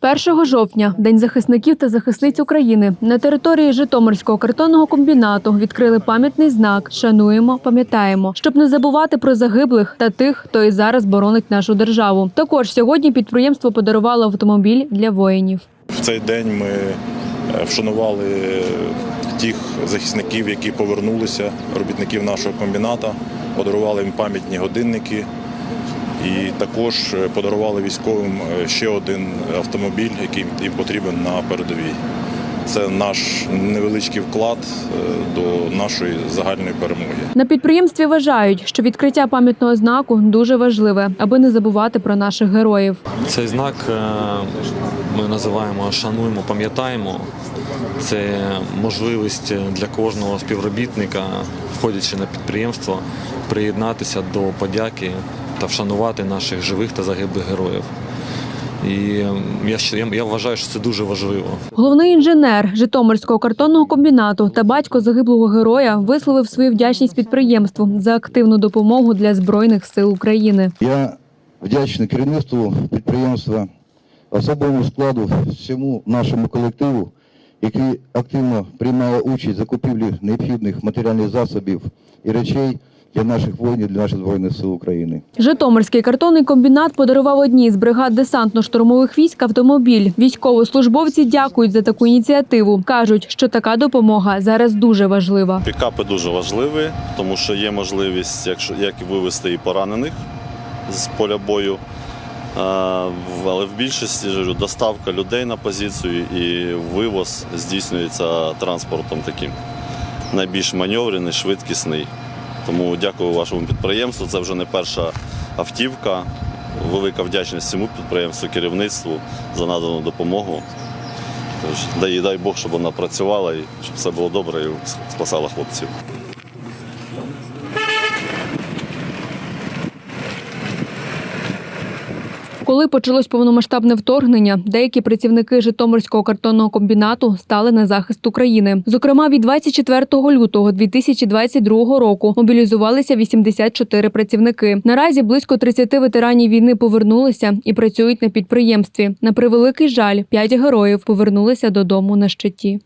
1 жовтня, День захисників та захисниць України, на території Житомирського картонного комбінату відкрили пам'ятний знак Шануємо, пам'ятаємо, щоб не забувати про загиблих та тих, хто і зараз боронить нашу державу. Також сьогодні підприємство подарувало автомобіль для воїнів. В цей день ми е, вшанували тих захисників, які повернулися, робітників нашого комбіната, подарували їм пам'ятні годинники і також е, подарували військовим е, ще один автомобіль, який їм потрібен на передовій. Це наш невеличкий вклад е, до нашої загальної перемоги. На підприємстві вважають, що відкриття пам'ятного знаку дуже важливе, аби не забувати про наших героїв. Цей знак ми називаємо Шануємо, пам'ятаємо. Це можливість для кожного співробітника, входячи на підприємство, приєднатися до подяки та вшанувати наших живих та загиблих героїв. І я, я вважаю, що це дуже важливо. Головний інженер Житомирського картонного комбінату та батько загиблого героя висловив свою вдячність підприємству за активну допомогу для збройних сил України. Я вдячний керівництву підприємства, особовому складу, всьому нашому колективу, який активно приймає участь в закупівлі необхідних матеріальних засобів і речей для наших воїнів, для наших збройних сил України. Житомирський картонний комбінат подарував одній з бригад десантно-штурмових військ автомобіль. Військовослужбовці дякують за таку ініціативу. кажуть, що така допомога зараз дуже важлива. Пікапи дуже важливі, тому що є можливість, якщо як вивезти і поранених з поля бою. Але в більшості доставка людей на позицію і вивоз здійснюється транспортом таким найбільш маневрений, швидкісний. Тому дякую вашому підприємству. Це вже не перша автівка. Велика вдячність цьому підприємству, керівництву за надану допомогу. Тож, дай, дай Бог, щоб вона працювала і щоб все було добре і спасала хлопців. Коли почалось повномасштабне вторгнення, деякі працівники Житомирського картонного комбінату стали на захист України. Зокрема, від 24 лютого 2022 року мобілізувалися 84 працівники. Наразі близько 30 ветеранів війни повернулися і працюють на підприємстві. На превеликий жаль, 5 героїв повернулися додому на щиті.